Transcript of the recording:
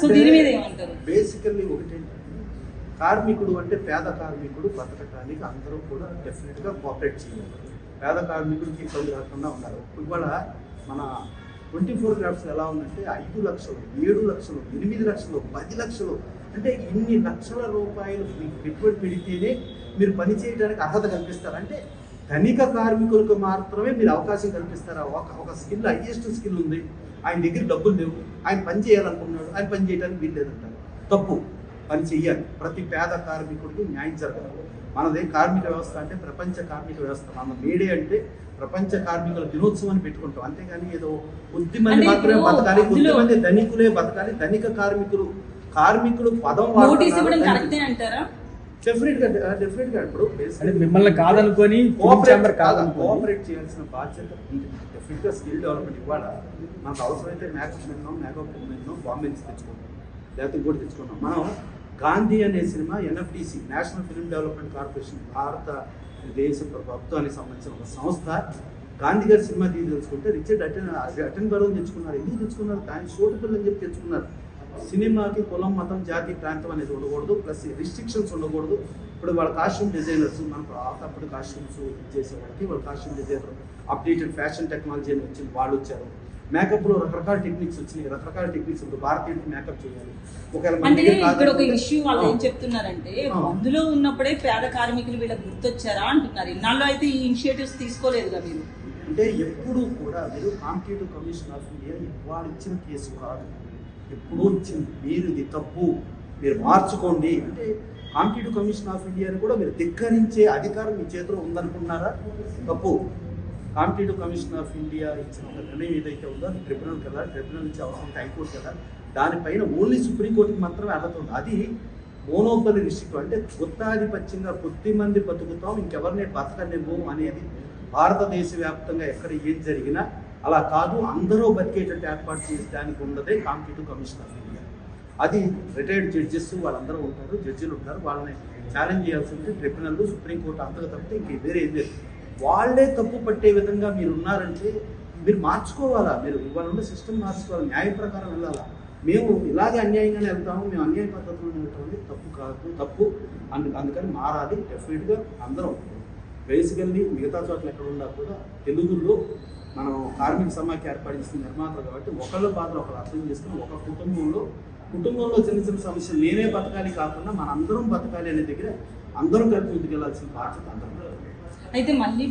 So దీని మీద ఏమంటారు? బేసికల్లీ ఒకటేంటంటే కార్మికుడు అంటే పేద కార్మికుడు బతకటానికి అందరూ కూడా డెఫినెట్గా కోఆపరేట్ చేయాలి. పేద కార్మికుడికి ఇబ్బంది రాకుండా ఉండాలి. ఇవాళ మన ట్వంటీ ఫోర్ క్రాఫ్ట్స్ ఎలా ఉందంటే ఐదు లక్షలు ఏడు లక్షలు ఎనిమిది లక్షలు పది లక్షలు అంటే ఇన్ని లక్షల రూపాయలు మీకు పెట్టుబడి పెడితేనే మీరు పని చేయడానికి అర్హత కల్పిస్తారు. అంటే ధనిక కార్మికులకు మాత్రమే మీరు అవకాశం కల్పిస్తారా? ఒక ఒక స్కిల్ హైయెస్ట్ స్కిల్ ఉంది. ఆయన దగ్గర డబ్బులు లేవు. ఆయన పని చేయాలనుకున్నాడు ఆయన పని చేయడానికి వీలు లేదంటారు తప్పు. పని చెయ్యాలి. ప్రతి పేద కార్మికుడికి న్యాయం జరగాలి. మనదే కార్మిక వ్యవస్థ అంటే ప్రపంచ కార్మిక వ్యవస్థ. మన మేడే అంటే ప్రపంచ కార్మికుల దినోత్సవం అని పెట్టుకుంటాం. అంతేగాని ఏదో కొద్ది మంది మాత్రమే బతకాలి. కొద్ది మంది ధనికులే బతకాలి. ధనిక కార్మికులు కార్మికులు పదం నోటీస్ ఇవ్వడం కరెక్టే అంటారా డెఫినెట్గా డెఫినెట్గా ఇప్పుడు అంటే మిమ్మల్ని కాదనుకొని కోఆపరేట్ కాదనుకొని. కోఆపరేట్ చేయాల్సిన బాధ్యత ఉంది. డెఫినెట్గా స్కిల్ డెవలప్మెంట్ ఇవ్వాల? మనకు అవసరమైతే మేకప్ విన్నాం మేకప్ విన్నాం బాంబే నుంచి తెచ్చుకుంటాం లేకపోతే ఇంకోటి తెచ్చుకున్నాం. మనం గాంధీ అనే cinema NFDC national film development corporation భారత దేశ ప్రభుత్వానికి సంబంధించిన ఒక సంస్థ. గాంధీ గారి సినిమా తీసి తెలుసుకుంటే రిచర్డ్ అటెన్ అటెన్ బరోన్ తెచ్చుకున్నారు ఎందుకు తెచ్చుకున్నారు? ఆయన సోటుపిల్ల అని చెప్పి తెచ్చుకున్నారు. సినిమాకి కులం మతం జాతి ప్రాంతం అనేది ఉండకూడదు. ప్లస్ రిస్ట్రిక్షన్స్ ఉండకూడదు. ఇప్పుడు వాళ్ళ కాస్ట్యూమ్ డిజైనర్స్ మనకు అప్పుడు కాస్ట్యూమ్స్ చేసే వాళ్ళకి వాళ్ళ costume designer updated fashion technology అని వచ్చింది వాళ్ళు వచ్చారు. మేకప్లో రకరకాల టెక్నిక్స్ వచ్చినాయి. రకరకాల టెక్నిక్స్ ఇప్పుడు భారతీయుడికి మేకప్ చేయాలి. అంటే ఇక్కడ ఒక ఇష్యూ వాళ్ళు ఏం. చెప్తున్నారంటే. అందులో ఉన్నప్పుడే పేద కార్మికులు వీళ్ళకి గుర్తొచ్చారా అంటున్నారు. ఇన్నాళ్ళు అయితే ఈ ఇనిషియేటివ్స్ తీసుకోలేదుగా మీరు? అంటే ఎప్పుడు కూడా మీరు కాంపిటేటివ్ కమిషన్ ఆఫ్ ఇండియా ఇవాళ ఇచ్చిన కేసు కాదు. ఎప్పుడూ ఇచ్చింది మీరు ఇది తప్పు మీరు మార్చుకోండి అంటే కాంపిటేటివ్ కమిషన్ ఆఫ్ ఇండియాని కూడా మీరు ధిక్కరించే అధికారం మీ చేతిలో ఉందనుకున్నారా? తప్పు. కాంపిటేటివ్ కమిషన్ ఆఫ్ ఇండియా ఇచ్చిన ఒక నిర్ణయం ఏదైతే ఉందో అది ట్రిబ్యునల్కి కదా ట్రిబ్యునల్ నుంచి అవసరం హైకోర్టు కదా దానిపైన ఓన్లీ సుప్రీంకోర్టుకి మాత్రమే అర్హత ఉంది. అది మోనోపలి రిస్ట్రిక్ట్ అంటే గుత్తాధిపత్యంగా కొద్ది మంది బతుకుతాం ఇంకెవరిని బతకలేము అనేది భారతదేశ వ్యాప్తంగా ఎక్కడ ఏం జరిగినా అలా కాదు అందరూ బతికేటట్టు ఏర్పాటు చేయడానికి ఉన్నదే కాంపిటేటివ్ కమిషన్ ఆఫ్ ఇండియా. అది రిటైర్డ్ జడ్జెస్ వాళ్ళందరూ ఉంటారు జడ్జిలు ఉంటారు వాళ్ళని ఛాలెంజ్ చేయాల్సి ఉంటే ట్రిబ్యునల్ సుప్రీంకోర్టు అంతగా తప్పితే ఇంక వేరే ఏం లేదు. వాళ్ళే తప్పు పట్టే విధంగా మీరు ఉన్నారంటే మీరు మార్చుకోవాలా? మీరు ఇవాళ ఉన్న సిస్టమ్ మార్చుకోవాలి? న్యాయ ప్రకారం వెళ్ళాలా? మేము ఇలాగే అన్యాయంగానే వెళ్తాము మేము అన్యాయ పద్ధతిలో వెళ్తామని తప్పు కాదు తప్పు. అందు అందుకని మారాలి డెఫినెట్గా అందరం. బేసికల్లీ మిగతా చోట్ల ఎక్కడ ఉన్నా కూడా తెలుగులో మనం కార్మిక సమాఖ్య ఏర్పాటు చేసిన నిర్మాతలు కాబట్టి ఒకళ్ళ పాత్ర ఒకరు అర్థం చేసుకుని ఒక కుటుంబంలో కుటుంబంలో చిన్న చిన్న సమస్యలు నేనే బతకాలి కాకుండా మన అందరం బతకాలి అనే దగ్గర అందరం కలిపి ముందుకెళ్ళాల్సిన బాధ్యత అందరం అయితే మళ్ళీ